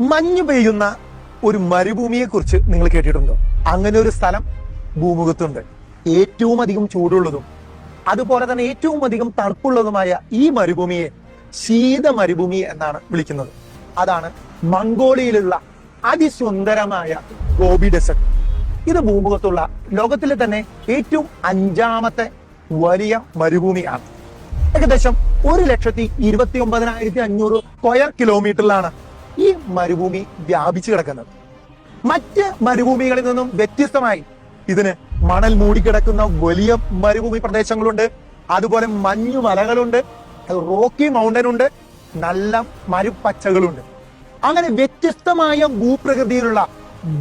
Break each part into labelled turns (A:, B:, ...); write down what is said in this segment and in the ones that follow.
A: മഞ്ഞ് പെയ്യുന്ന ഒരു മരുഭൂമിയെ കുറിച്ച് നിങ്ങൾ കേട്ടിട്ടുണ്ടോ? അങ്ങനെ ഒരു സ്ഥലം ഭൂമുഖത്തുണ്ട്. ഏറ്റവും അധികം ചൂടുള്ളതും അതുപോലെ തന്നെ ഏറ്റവും അധികം തണുപ്പുള്ളതുമായ ഈ മരുഭൂമിയെ ശീത മരുഭൂമി എന്നാണ് വിളിക്കുന്നത്. അതാണ് മംഗോളിയയിലുള്ള അതിസുന്ദരമായ ഗോബി ഡെസർട്ട്. ഇത് ഭൂമുഖത്തുള്ള ലോകത്തിലെ തന്നെ ഏറ്റവും അഞ്ചാമത്തെ വലിയ മരുഭൂമിയാണ്. ഏകദേശം ഒരു ലക്ഷത്തി ഇരുപത്തി ഒമ്പതിനായിരത്തി അഞ്ഞൂറ് സ്ക്വയർ കിലോമീറ്ററിലാണ് ഈ മരുഭൂമി വ്യാപിച്ചു കിടക്കുന്നത്. മറ്റ് മരുഭൂമികളിൽ നിന്നും വ്യത്യസ്തമായി ഇതിന് മണൽ മൂടിക്കിടക്കുന്ന വലിയ മരുഭൂമി പ്രദേശങ്ങളുണ്ട്. അതുപോലെ മഞ്ഞു മലകളുണ്ട്. റോക്കി മൗണ്ടൻ ഉണ്ട്. നല്ല മരുപ്പച്ചകളുണ്ട്. അങ്ങനെ വ്യത്യസ്തമായ ഭൂപ്രകൃതിയിലുള്ള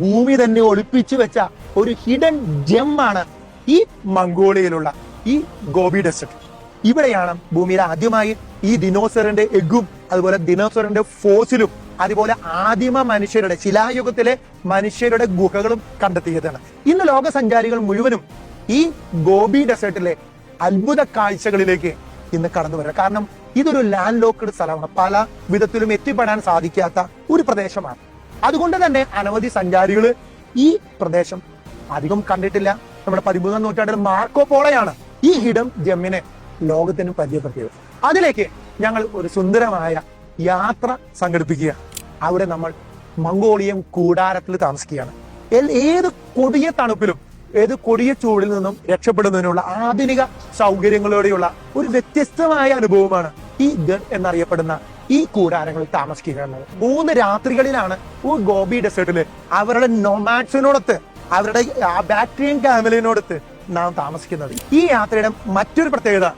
A: ഭൂമി തന്നെ ഒളിപ്പിച്ചു വെച്ച ഒരു ഹിഡൻ ജെം ആണ് ഈ മംഗോളിയയിലുള്ള ഈ ഗോബി ഡെസർട്ട് ഇവിടെയാണ് ഭൂമിയിൽ ആദ്യമായി ഈ ദിനോസറിന്റെ എഗ്ഗും അതുപോലെ ദിനോസറിന്റെ ഫോസിലും അതുപോലെ ആദിമ മനുഷ്യരുടെ ശിലായുഗത്തിലെ മനുഷ്യരുടെ ഗുഹകളും കണ്ടെത്തിയതാണ്. ഇന്ന് ലോക സഞ്ചാരികൾ മുഴുവനും ഈ ഗോപി ഡെസേർട്ടിലെ അത്ഭുത കാഴ്ചകളിലേക്ക് ഇന്ന് കടന്നു വരിക കാരണം ഇതൊരു ലാൻഡ് ലോക്ക്ഡ് സ്ഥലമാണ്. പല വിധത്തിലും എത്തിപ്പെടാൻ സാധിക്കാത്ത ഒരു പ്രദേശമാണ്. അതുകൊണ്ട് തന്നെ അനവധി സഞ്ചാരികൾ ഈ പ്രദേശം അധികം കണ്ടിട്ടില്ല. നമ്മുടെ പതിമൂന്നാം നൂറ്റാണ്ടിൽ മാർക്കോ പോളയാണ് ഈ ഹിഡം ജമ്മിനെ ലോകത്തിന് പരിചയപ്പെടുത്തിയത്. അതിലേക്ക് ഞങ്ങൾ ഒരു സുന്ദരമായ യാത്ര സംഘടിപ്പിക്കുക. അവിടെ നമ്മൾ മംഗോളിയൻ കൂടാരത്തിൽ താമസിക്കുകയാണ്. ഏത് കൊടിയ തണുപ്പിലും ഏത് കൊടിയ ചൂടിൽ നിന്നും രക്ഷപ്പെടുന്നതിനുള്ള ആധുനിക സൗകര്യങ്ങളോടെയുള്ള ഒരു വ്യത്യസ്തമായ അനുഭവമാണ് ഈ ഗഡ് എന്നറിയപ്പെടുന്ന ഈ കൂടാരങ്ങളിൽ താമസിക്കുക എന്നത്. മൂന്ന് രാത്രികളിലാണ് ഈ ഗോബി ഡെസേർട്ടിൽ അവരുടെ നൊമാക്സിനോടൊത്ത് അവരുടെ ബാറ്ററിയൻ ക്യാമലിനോടൊത്ത് നാം താമസിക്കുന്നത്. ഈ യാത്രയുടെ മറ്റൊരു പ്രത്യേകത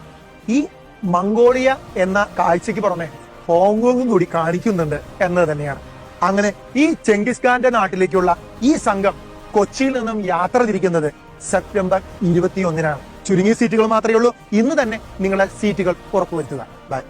A: ഈ മംഗോളിയ എന്ന കാഴ്ചയ്ക്ക് പുറമെ ഹോങ്കോങ്ങും കൂടി കാണിക്കുന്നുണ്ട് എന്നത് തന്നെയാണ്. അങ്ങനെ ഈ ചെങ്കിസ് ഖാന്റെ നാട്ടിലേക്കുള്ള ഈ സംഘം കൊച്ചിയിൽ നിന്നും യാത്ര തിരിക്കുന്നത് സെപ്റ്റംബർ ഇരുപത്തിയൊന്നിനാണ്. ചുരുങ്ങിയ സീറ്റുകൾ മാത്രമേ ഉള്ളൂ. ഇന്ന് തന്നെ നിങ്ങളുടെ സീറ്റുകൾ ഉറപ്പുവരുത്തുക. ബൈ.